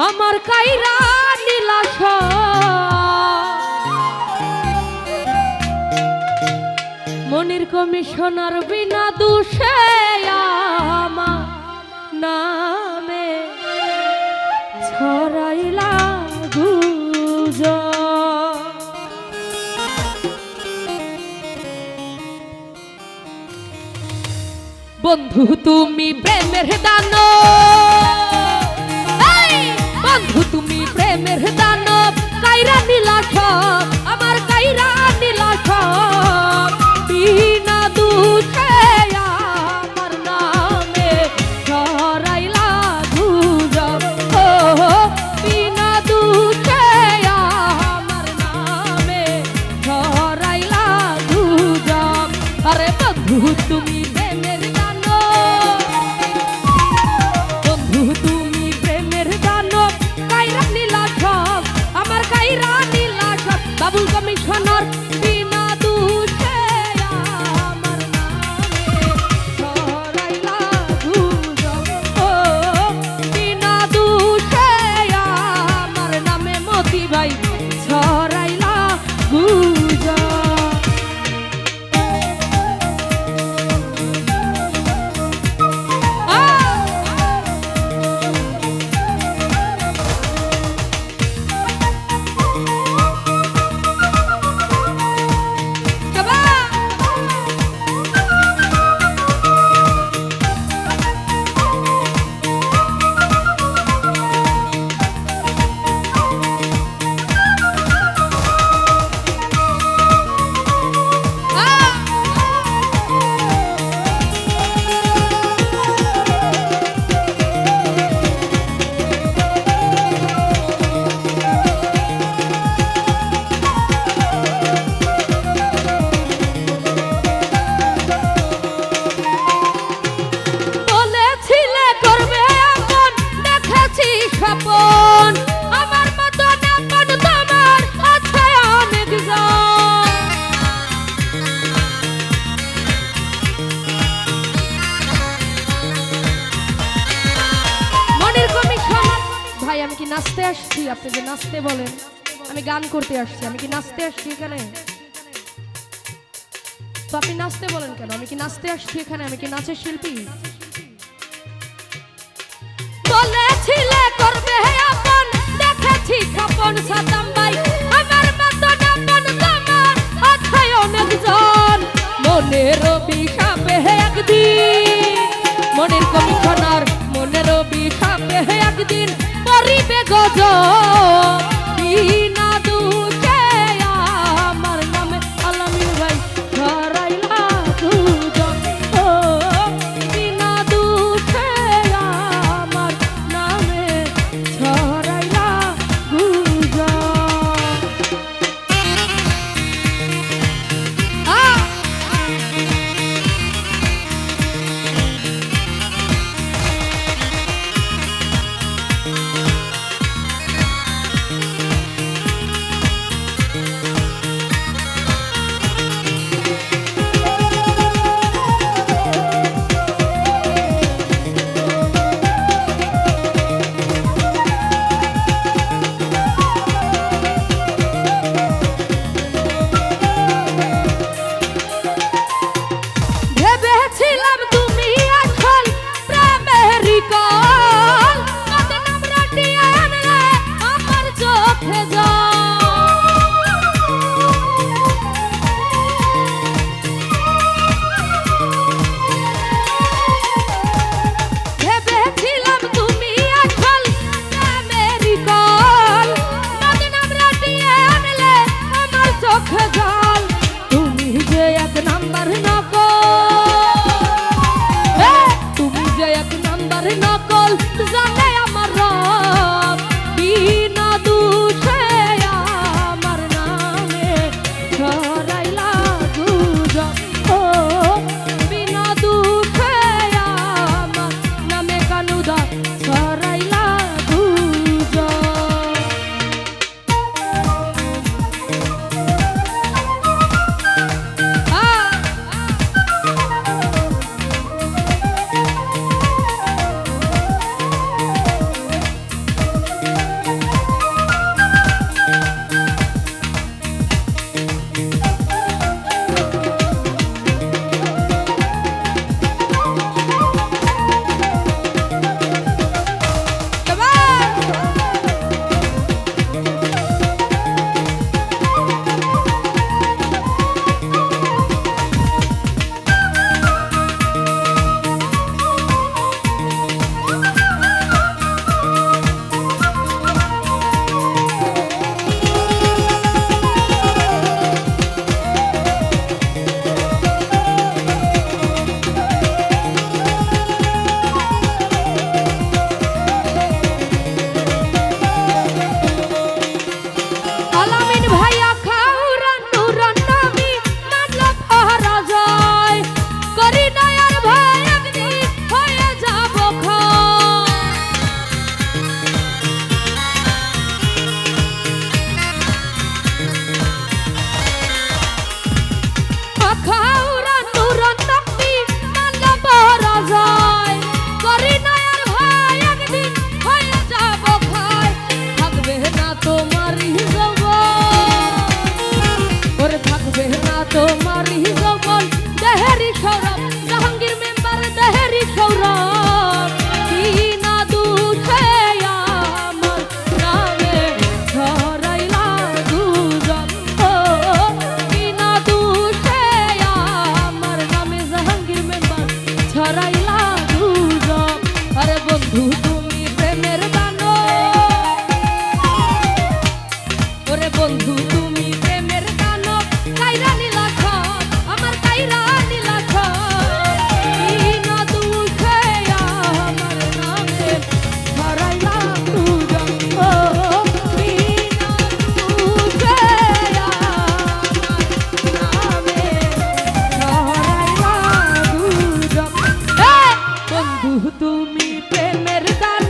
আমার কাইরা নীলাশ মনির কমিশনার বিনা দুষে আমার নামে ছড়াইলা বন্ধু তুমি প্রেমের দানো বন্ধু আমি কি নাচতে আসছি? আপনি যে নাচতে বলেন, আমি গান করতে আসছি। আমি কি নাচতে আসছি এখানে? তো আপনি নাচতে বলেন কেন? আমি কি নাচতে আসছি এখানে? আমি কি নাচের শিল্পী? করবে আপন, দেখেছি সাতাম আমার মতো অনেকজন মনের একদিন, মনের কমিশনার, মনের অভিশাপে একদিন। পরিবে গজব নাম্বার নকল জানে আমার তুমি প্রেমের দান